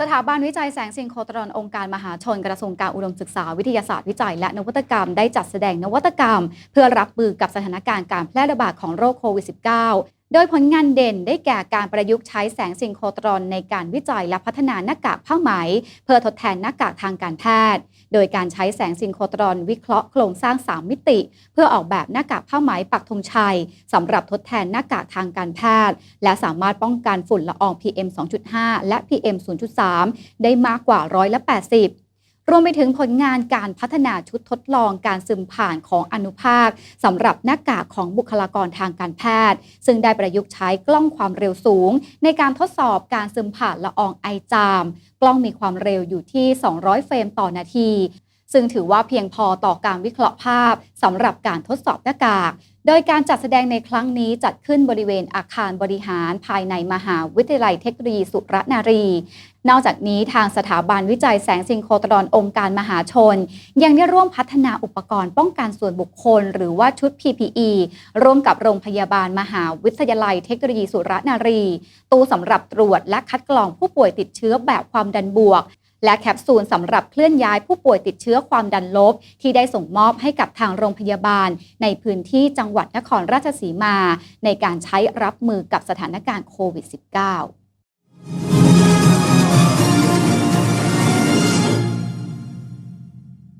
สถาบันวิจัยแสงซิงโคตรอนองค์การมหาชนกระทรวงการอุดมศึกษาวิทยาศาสตร์วิจัย และนวัตกรรมได้จัดแสดงนวัตกรรม เพื่อรับมือกับสถานการณ์การแพร่ระบาดของโรคโควิด -19 ดยผลงานเด่นได้แก่การประยุกต์ใช้แสงซิงโครตรอนในการวิจัยและพัฒนาหน้ากากผ้าไหม เพื่อทดแทนหน้ากากทางการแพทย์ โดยการใช้แสงซิงโครตรอนวิเคราะห์โครงสร้าง 3 มิติ เพื่อออกแบบหน้ากากผ้าไหมปักธงชัยสำหรับทดแทนหน้ากากทางการแพทย์ และสามารถป้องกันฝุ่นละออง PM 2.5 และ PM 0.3 ได้มากกว่าร้อยละ80 รวมไปถึงผลงานการพัฒนาชุดทดลองการซึมผ่านของอนุภาคสำหรับหน้ากากของบุคลากรทางการแพทย์ ซึ่งได้ประยุกต์ใช้กล้องความเร็วสูง ในการทดสอบการซึมผ่านละอองไอจาม กล้องมีความเร็วอยู่ที่ 200 เฟรมต่อนาที ซึ่งถือว่าเพียงพอต่อการวิเคราะห์ภาพสำหรับการทดสอบหน้ากาก โดยการจัดแสดงในครั้งนี้จัดขึ้นบริเวณอาคารบริหารภายในมหาวิทยาลัยเทคโนโลยีสุรนารี นอกจากนี้ทางสถาบันวิจัยแสงซิงโครตรอนองค์การมหาชน ยังได้ร่วมพัฒนาอุปกรณ์ป้องกันส่วนบุคคล หรือว่าชุด PPE ร่วมกับโรงพยาบาลมหาวิทยาลัยเทคโนโลยีสุรนารี ตู้สำหรับตรวจและคัดกรองผู้ป่วยติดเชื้อแบบความดันบวก และแคปซูลสำหรับเคลื่อนย้ายผู้ป่วยติดเชื้อความดันลบ ที่ได้ส่งมอบให้กับทางโรงพยาบาล ในพื้นที่จังหวัดนครราชสีมา ในการใช้รับมือกับสถานการณ์โควิด -19